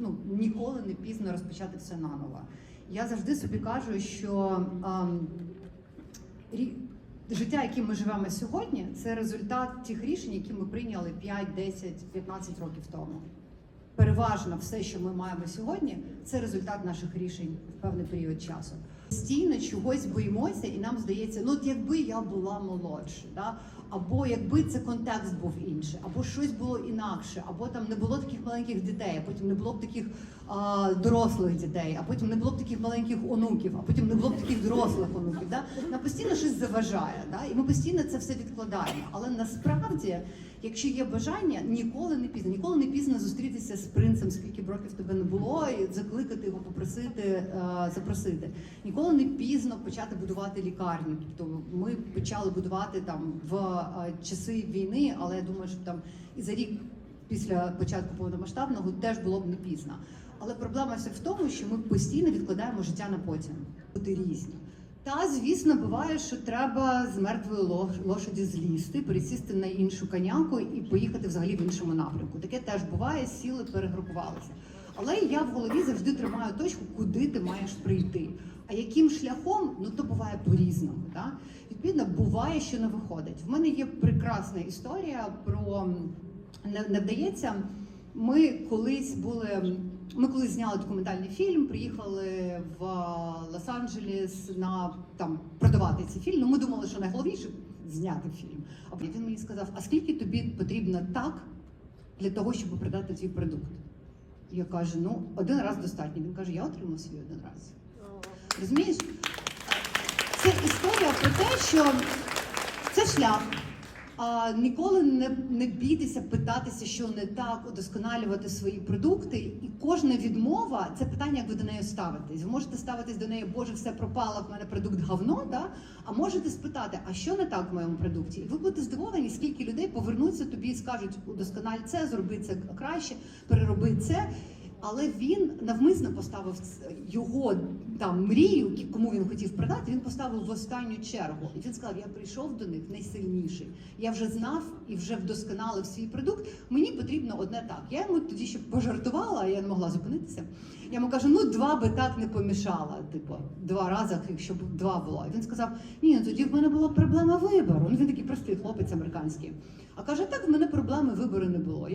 ну ніколи не пізно розпочати все наново. Я завжди собі кажу, що ем, рі- життя, яким ми живемо сьогодні, це результат тих рішень, які ми прийняли 5, 10, 15 років тому. Переважно все, що ми маємо сьогодні, це результат наших рішень в певний період часу. Постійно чогось боїмося, і нам здається, ну от якби я була молодша, да? або якби це контекст був інший, або щось було інакше, або там не було таких маленьких дітей, а потім не було б таких а, дорослих дітей, а потім не було б таких маленьких онуків, а потім не було б таких дорослих онуків. Да? Нам постійно щось заважає, да? і ми постійно це все відкладаємо. Але насправді, якщо є бажання, ніколи не пізно, ніколи не пізно зустрітися з принцем, скільки б років тебе не було, і закликати його, попросити, е, запросити. Ніколи не пізно почати будувати лікарню. Тобто ми почали будувати там в е, часи війни, але я думаю, що там і за рік після початку повномасштабного теж було б не пізно. Але проблема вся в тому, що ми постійно відкладаємо життя на потім. Бути різні. Та звісно, буває, що треба з мертвої лошаді злізти, пересісти на іншу коняку і поїхати взагалі в іншому напрямку. Таке теж буває, сіли, перегрупувалися. Але я в голові завжди тримаю точку, куди ти маєш прийти. А яким шляхом, ну то буває по-різному. Да? Відповідно, буває, що не виходить. В мене є прекрасна історія про не, не вдається. Ми колись були. Ми колись зняли документальний фільм, приїхали в Лос-Анджелес на там продавати цей фільм. Ну ми думали, що найголовніше зняти фільм. А він мені сказав: а скільки тобі потрібно так для того, щоб продати твій продукт? Я кажу, ну один раз достатньо. Він каже, я отримав свій один раз. Розумієш? Це історія про те, що це шлях. А ніколи не, не бійтеся питатися, що не так, удосконалювати свої продукти. І кожна відмова це питання, як ви до неї ставитесь. Ви можете ставитись до неї, Боже, все пропало, в мене продукт говно, да? а можете спитати, а що не так в моєму продукті? І ви будете здивовані, скільки людей повернуться тобі і скажуть, удоскональ це, зроби це краще, перероби це. Але він навмисно поставив його там мрію, кому він хотів продати. Він поставив в останню чергу. І він сказав: Я прийшов до них найсильніший. Я вже знав і вже вдосконалив свій продукт. Мені потрібно одне так. Я йому тоді ще пожартувала, я не могла зупинитися. Я йому кажу: ну два би так не помішала. Типу, два рази, якщо б два було. І він сказав: Ні, ну тоді в мене була проблема вибору. Ну він такий простий хлопець американський. А каже, так в мене проблеми вибору не було.